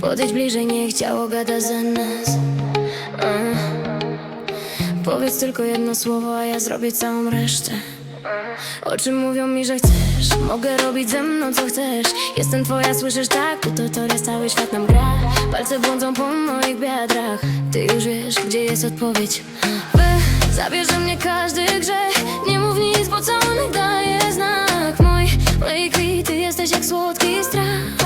Podejdź bliżej, nie chciało gada za nas Mm. Powiedz tylko jedno słowo, a ja zrobię całą resztę O czym mówią mi, że chcesz? Mogę robić ze mną co chcesz. Jestem twoja, słyszysz tak? To to jest cały świat nam gra. Palce błądzą po moich biadrach Ty już wiesz, gdzie jest odpowiedź. By, zabierze mnie każdy grzech. Nie mów nic, bo całunek daje znak? Mój, mojej ty jesteś jak słodki strach.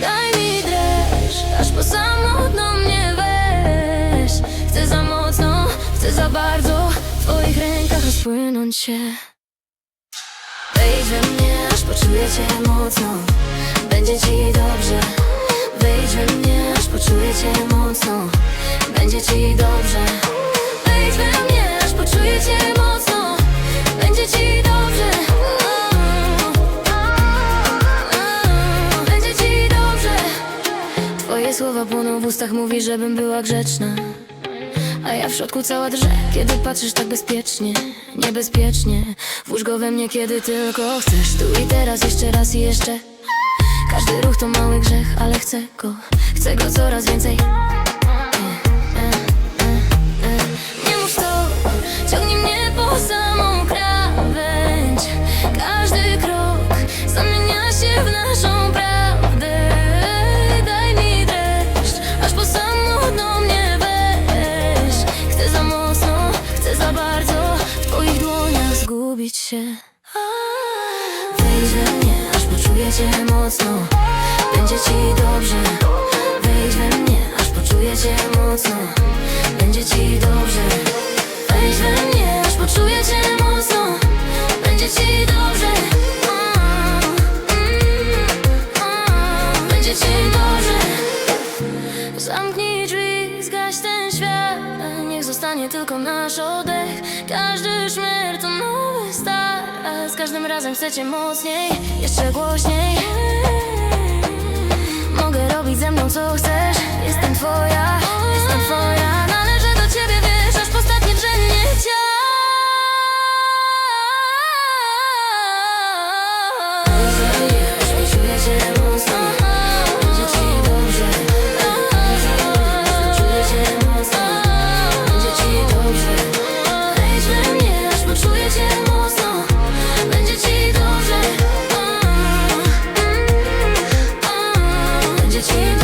Daj mi dreszcz, aż po samotną mnie weź. Chcę za mocno, chcę za bardzo W twoich rękach rozpłynąć się Wejdź we mnie, aż poczuję cię mocno. Będzie ci dobrze. Wejdź we mnie, aż poczuję cię mocno. Będzie ci dobrze. Wejdź we mnie, aż poczuję cię mocno. Będzie ci dobrze. Twoje słowa płoną w ustach, mówi, żebym była grzeczna a ja w środku cała drże, kiedy patrzysz tak bezpiecznie Niebezpiecznie. Włóż go we mnie, kiedy tylko chcesz. Tu i teraz, jeszcze raz i jeszcze. Każdy ruch to mały grzech, ale chcę go Chcę go coraz więcej cię mocno Będzie ci dobrze. Wejdź we mnie, aż poczuję cię mocno. Będzie ci dobrze. Wejdź we mnie, aż poczuję cię mocno. Będzie ci dobrze. Będzie ci dobrze. Zamknij drzwi, zgaś ten świat. Niech zostanie tylko nasz oddech. Każdy szmer to nowy każdym razem chcecie mocniej Jeszcze głośniej. Mogę robić ze mną co twoja change